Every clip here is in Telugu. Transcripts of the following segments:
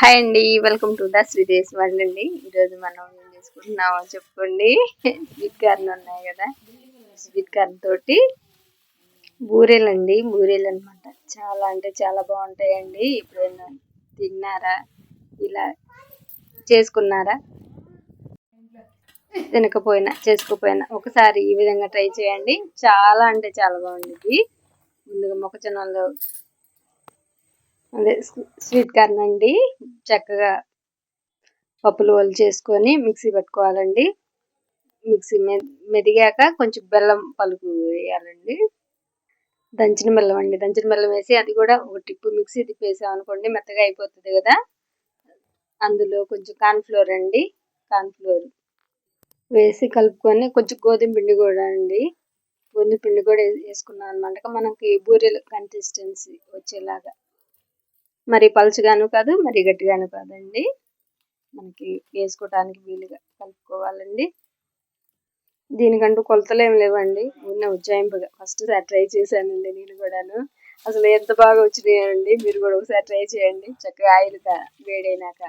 హాయ్ అండి welcome to the Sridesh world అండి. ఈరోజు మనం ఏం చేసుకుంటున్నామో చెప్పుకోండి. స్వీట్ కార్న్ ఉన్నాయి కదా స్వీట్ కార్న్ తోటి బూరెలు అండి బూరెలు అనమాట చాలా అంటే చాలా బాగుంటాయండి. ఎప్పుడైనా తిన్నారా? ఇలా చేసుకున్నారా? తినకపోయినా చేసుకోపోయినా ఒకసారి ఈ విధంగా ట్రై చేయండి. చాలా అంటే చాలా బాగుంటుంది ముందుగా మొక్కజొన్నలు అదే స్వీట్ కార్న్ అండి. చక్కగా పప్పులు వాళ్ళు చేసుకొని మిక్సీ పెట్టుకోవాలండి. మిక్సీ మెదిగాక కొంచెం బెల్లం పలుకు వేయాలండి. దంచిన బెల్లం అండి. దంచిన బెల్లం వేసి అది కూడా ఒక టిప్పు మిక్సీ తిప్పేసాం అనుకోండి మెత్తగా అయిపోతుంది కదా. అందులో కొంచెం కార్న్ఫ్లోర్ అండి. కార్న్ఫ్లోర్ వేసి కలుపుకొని కొంచెం గోధుమ పిండి కూడా అండి. గోధుమ పిండి కూడా వేసుకున్నాం అనమాట మనకి బూరెలు కన్సిస్టెన్సీ వచ్చేలాగా. మరి పలుచగాను కాదు మరి గట్టిగాను కాదండి. మనకి వేసుకోవటానికి వీలుగా కలుపుకోవాలండి. దీనికంటూ కొలతలు ఏమి లేవండి. ఉన్న ఉజ్జాయింపుగా ఫస్ట్ సార్ ట్రై చేశానండి నేను కూడాను. అసలు ఎంత బాగా వచ్చినాయండి. మీరు కూడా ఒకసారి ట్రై చేయండి. చక్కగా ఆయిల్ వేడైనాక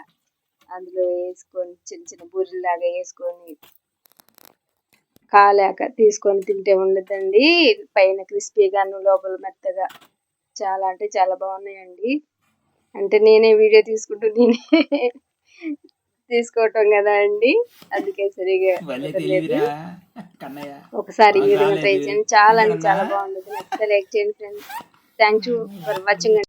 అందులో వేసుకొని చిన్న చిన్న బూరెలాగా వేసుకొని కాలేక తీసుకొని తింటే ఉండదండి. పైన క్రిస్పీగాను లోపల మెత్తగా చాలా అంటే చాలా బాగున్నాయండి. అంటే నేనే వీడియో తీసుకుంటూ నేనే తీసుకోవటం కదా అండి. అందుకే సరిగా ఒకసారి ఈ విధంగా ట్రై చేయండి. చాలా అంటే చాలా బాగుంటుంది. లైక్ చేయండి friends thank you for watching